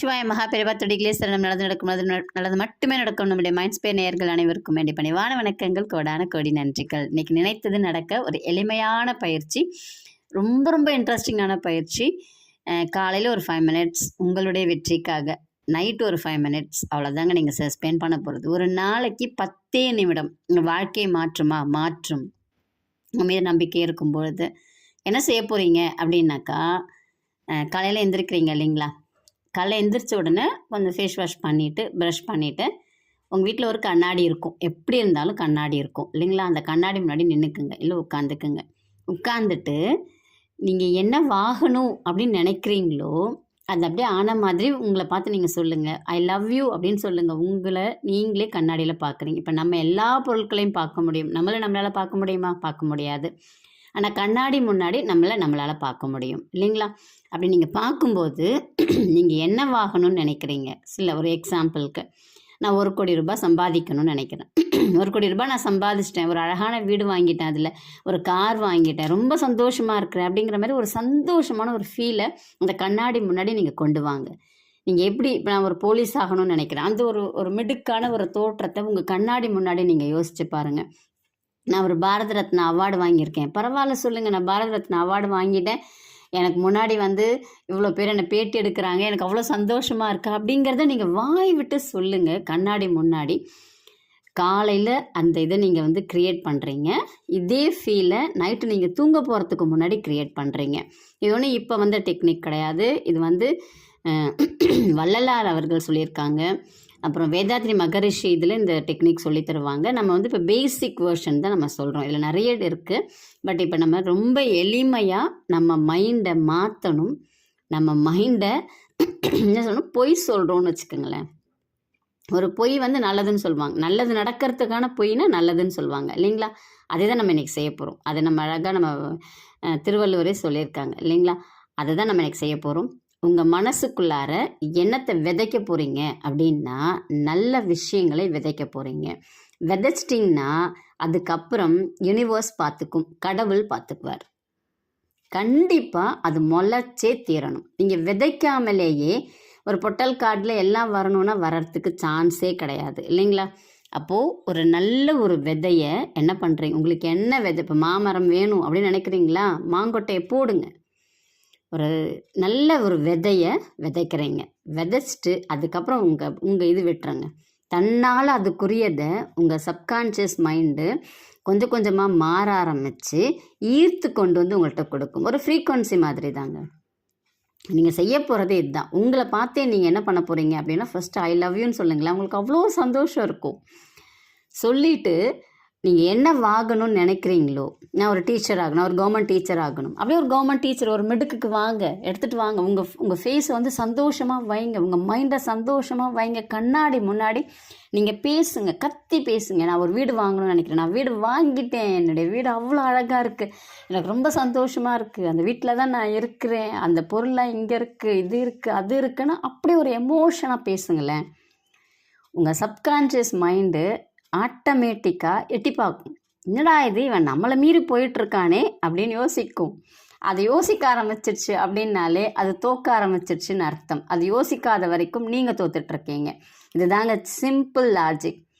சிவாய மகா துடிகளே சரணம். நடந்து நடக்கும் நல்லது நட- நல்லது மட்டுமே நடக்கும். நம்முடைய மைண்ட் ஸ்பே நேயர்கள் அனைவருக்கும் வேண்டிய பணிவான வணக்கங்கள் கோடான கோடி நன்றிகள். இன்னைக்கு நினைத்தது நடக்க ஒரு எளிமையான பயிற்சி ரொம்ப ரொம்ப இன்ட்ரெஸ்டிங்கான பயிற்சி. காலையில் ஒரு ஃபைவ் மினிட்ஸ் உங்களுடைய வெற்றிக்காக நைட் ஒரு ஃபைவ் மினிட்ஸ் அவ்வளோதாங்க நீங்கள் ஸ்பெண்ட் பண்ண போகிறது ஒரு நாளைக்கு பத்தே நிமிடம் உங்கள் வாழ்க்கையை மாற்றுமா? மாற்றும். உங்கள் மீது நம்பிக்கை இருக்கும் பொழுது என்ன செய்ய போகிறீங்க அப்படின்னாக்கா காலையில் எழுந்திருக்கிறீங்க இல்லைங்களா? காலைல எந்திரிச்ச உடனே கொஞ்சம் ஃபேஸ் வாஷ் பண்ணிவிட்டு ப்ரஷ் பண்ணிவிட்டு உங்கள் வீட்டில் ஒரு கண்ணாடி இருக்கும். எப்படி இருந்தாலும் கண்ணாடி இருக்கும். இல்லைங்களா? அந்த கண்ணாடி முன்னாடி நின்றுக்குங்க இல்லை உட்காந்துக்குங்க. உட்காந்துட்டு நீங்கள் என்ன வாங்கணும் அப்படின்னு நினைக்கிறீங்களோ அது அப்படியே ஆன மாதிரி உங்களை பார்த்து நீங்கள் சொல்லுங்கள் ஐ லவ் யூ அப்படின்னு சொல்லுங்கள் உங்களை நீங்களே கண்ணாடியில் பார்க்குறீங்க. இப்போ நம்ம எல்லா பொருட்களையும் பார்க்க முடியும். நம்மளை நம்மளால் பார்க்க முடியுமா? பார்க்க முடியாது. ஆனால் கண்ணாடி முன்னாடி நம்மளை நம்மளால் பார்க்க முடியும். இல்லைங்களா? அப்படி நீங்கள் பார்க்கும்போது நீங்கள் என்ன வாங்கணும்னு நினைக்கிறீங்க? சில ஒரு எக்ஸாம்பிளுக்கு நான் ஒரு கோடி ரூபாய் சம்பாதிக்கணும்னு நினைக்கிறேன். ஒரு கோடி ரூபாய் நான் சம்பாதிச்சிட்டேன். ஒரு அழகான வீடு வாங்கிட்டேன் அதில். ஒரு கார் வாங்கிட்டேன். ரொம்ப சந்தோஷமாக இருக்கிறேன் அப்படிங்கிற மாதிரி ஒரு சந்தோஷமான ஒரு ஃபீலை அந்த கண்ணாடி முன்னாடி நீங்கள் கொண்டு வாங்க. நீங்கள் எப்படி இப்போ நான் ஒரு போலீஸ் ஆகணும்னு நினைக்கிறேன். அந்த ஒரு ஒரு மிடுக்கான ஒரு தோற்றத்தை உங்கள் கண்ணாடி முன்னாடி நீங்கள் யோசிச்சு பாருங்கள் நான் ஒரு பாரத ரத்னா அவார்டு வாங்கியிருக்கேன். பரவாயில்ல சொல்லுங்கள் நான் பாரத ரத்னா அவார்டு வாங்கிட்டேன். எனக்கு முன்னாடி வந்து இவ்வளோ பேர் என்னை பேட்டி எடுக்கிறாங்க எனக்கு அவ்வளோ சந்தோஷமாக இருக்கா அப்படிங்கிறத நீங்கள் வாய் விட்டு சொல்லுங்கள் கண்ணாடி முன்னாடி. காலையில் அந்த இதை நீங்கள் வந்து க்ரியேட் பண்ணுறீங்க இதே ஃபீலை நைட்டு நீங்கள் தூங்க போகிறதுக்கு முன்னாடி க்ரியேட் பண்ணுறீங்க இது ஒன்று இப்போ வந்த டெக்னிக் கிடையாது. இது வந்து வள்ளலார் அவர்கள் சொல்லியிருக்காங்க. அப்புறம் வேதாத்ரி மகரிஷி இதில் இந்த டெக்னிக் சொல்லி தருவாங்க. நம்ம வந்து இப்போ பேசிக் வேர்ஷன் தான் நம்ம சொல்கிறோம் இதில் நிறைய இருக்குது பட் இப்போ நம்ம ரொம்ப எளிமையாக நம்ம மைண்டை மாற்றணும் நம்ம மைண்டை என்ன சொல்லணும் பொய் சொல்கிறோன்னு வச்சுக்கோங்களேன். ஒரு பொய் வந்து நல்லதுன்னு சொல்லுவாங்க. நல்லது நடக்கிறதுக்கான பொய்னா நல்லதுன்னு சொல்லுவாங்க. இல்லைங்களா? அதே தான் நம்ம இன்றைக்கி செய்ய போகிறோம் அதை நம்ம அழகாக நம்ம திருவள்ளுவரே சொல்லியிருக்காங்க. இல்லைங்களா? அதை தான் நம்ம இன்றைக்கி செய்ய போகிறோம் உங்கள் மனசுக்குள்ளார எண்ணத்தை விதைக்க போகிறீங்க அப்படின்னா நல்ல விஷயங்களை விதைக்க போகிறீங்க விதைச்சிட்டிங்கன்னா அதுக்கப்புறம் யூனிவர்ஸ் பார்த்துக்கும் கடவுள் பார்த்துக்குவார். கண்டிப்பாக அது முளைச்சே தீரணும். நீங்கள் விதைக்காமலேயே ஒரு பொட்டல் காட்டில் எல்லாம் வரணும்னா வர்றதுக்கு சான்ஸே கிடையாது இல்லைங்களா? அப்போது ஒரு நல்ல ஒரு விதையை என்ன பண்ணுறீங்க உங்களுக்கு என்ன விதை? இப்போ மாமரம் வேணும் அப்படின்னு நினைக்கிறீங்களா? மாங்கொட்டையை போடுங்க. ஒரு நல்ல ஒரு விதையை விதைக்கிறீங்க. விதைச்சிட்டு அதுக்கப்புறம் உங்கள் உங்கள் இது விட்டுறங்க தன்னால் அதுக்குரியதை உங்கள் சப்கான்ஷியஸ் மைண்டு கொஞ்சம் கொஞ்சமாக மாற ஆரம்பித்து ஈர்த்து கொண்டு வந்து உங்கள்கிட்ட கொடுக்கும். ஒரு ஃப்ரீக்குவன்சி மாதிரி தாங்க நீங்கள் செய்ய போகிறதே இதுதான். உங்களை பார்த்தே நீங்கள் என்ன பண்ண போகிறீங்க அப்படின்னா ஃபஸ்ட்டு ஐ லவ் யூன்னு சொல்லுங்களேன். உங்களுக்கு அவ்வளோ சந்தோஷம் இருக்கும். சொல்லிட்டு நீங்கள் என்ன வாங்கணும்னு நினைக்கிறீங்களோ நான் ஒரு டீச்சர் ஆகணும் ஒரு கவர்மெண்ட் டீச்சர் ஆகணும். அப்படியே ஒரு கவர்மெண்ட் டீச்சர் ஒரு மிடுக்குக்கு வாங்க எடுத்துகிட்டு வாங்க. உங்கள் உங்கள் ஃபேஸை வந்து சந்தோஷமாக வைங்க. உங்கள் மைண்டை சந்தோஷமாக வைங்க. கண்ணாடி முன்னாடி நீங்கள் பேசுங்க கத்தி பேசுங்க. நான் ஒரு வீடு வாங்கணும்னு நினைக்கிறேன். நான் வீடு வாங்கிட்டேன். என்னுடைய வீடு அவ்வளோ அழகாக இருக்குது எனக்கு ரொம்ப சந்தோஷமாக இருக்குது அந்த வீட்டில் தான் நான் இருக்கிறேன். அந்த பொருள்லாம் இங்கே இருக்குது இது இருக்குது அது இருக்குன்னு அப்படியே ஒரு எமோஷனாக பேசுங்களேன். உங்கள் சப்கான்ஷியஸ் மைண்டு ஆட்டோமேட்டிக்காக எட்டி பார்க்கும். என்னடா இது? இவன் நம்மளை மீறி போயிட்டுருக்கானே? அப்படின்னு யோசிக்கும். அது யோசிக்க ஆரம்பிச்சிருச்சு அப்படின்னாலே அது தோக்க ஆரம்பிச்சிருச்சுன்னு அர்த்தம். அது யோசிக்காத வரைக்கும் நீங்கள் தோத்துட்ருக்கீங்க. இதுதாங்க சிம்பிள் லாஜிக்.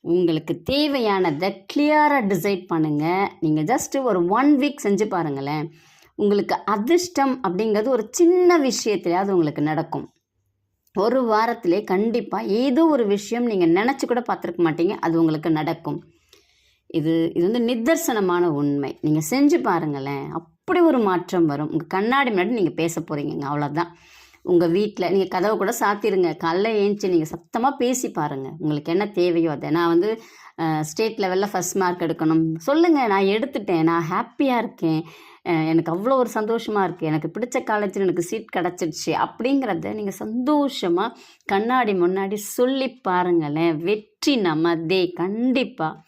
உங்களுக்கு தேவையானதை கிளியராக டிசைட் பண்ணுங்கள் நீங்கள் ஜஸ்ட்டு ஒரு ஒன் வீக் செஞ்சு பாருங்களேன். உங்களுக்கு அதிர்ஷ்டம் அப்படிங்கிறது ஒரு சின்ன விஷயத்துலையாவது உங்களுக்கு நடக்கும். ஒரு வாரத்திலே கண்டிப்பாக ஏதோ ஒரு விஷயம் நீங்கள் நினச்சி கூட பார்த்துருக்க மாட்டீங்க. அது உங்களுக்கு நடக்கும். இது இது வந்து நிதர்சனமான உண்மை. நீங்கள் செஞ்சு பாருங்களேன். அப்படி ஒரு மாற்றம் வரும். உங்கள் கண்ணாடி முன்னாடி நீங்கள் பேச போகிறீங்க அவ்வளோதான் உங்கள் வீட்டில் நீங்கள் கதவை கூட சாத்திருங்க. காலைல ஏஞ்சி நீங்கள் சத்தமாக பேசி பாருங்கள் உங்களுக்கு என்ன தேவையோ அதை. நான் வந்து ஸ்டேட் லெவலில் ஃபஸ்ட் மார்க் எடுக்கணும். சொல்லுங்கள் நான் எடுத்துட்டேன் நான் ஹாப்பியாக இருக்கேன். எனக்கு அவ்வளோ ஒரு சந்தோஷமாக இருக்குது எனக்கு பிடிச்ச காலேஜில் எனக்கு சீட் கிடச்சிருச்சு அப்படிங்கிறத நீங்கள் சந்தோஷமாக கண்ணாடி முன்னாடி சொல்லி பாருங்களேன். வெற்றி நமதே கண்டிப்பாக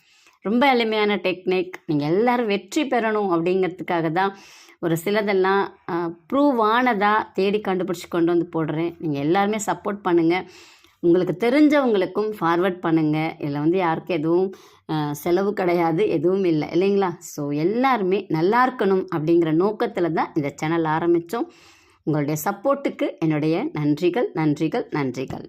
ரொம்ப எளிமையான டெக்னிக் நீங்கள் எல்லோரும் வெற்றி பெறணும் அப்படிங்கிறதுக்காக தான் ஒரு சிலதெல்லாம் ப்ரூவ் ஆனதாக தேடி கண்டுபிடிச்சி கொண்டு வந்து போடுறேன். நீங்கள் எல்லாருமே சப்போர்ட் பண்ணுங்கள் உங்களுக்கு தெரிஞ்சவங்களுக்கும் ஃபார்வர்ட் பண்ணுங்கள் இதில் வந்து யாருக்கும் எதுவும் செலவு கிடையாது எதுவும் இல்லை. இல்லைங்களா? ஸோ எல்லாருமே நல்லா இருக்கணும் அப்படிங்கிற நோக்கத்தில் தான் இந்த சேனல் ஆரம்பித்தோம். உங்களுடைய சப்போர்ட்டுக்கு என்னுடைய நன்றிகள் நன்றிகள் நன்றிகள்.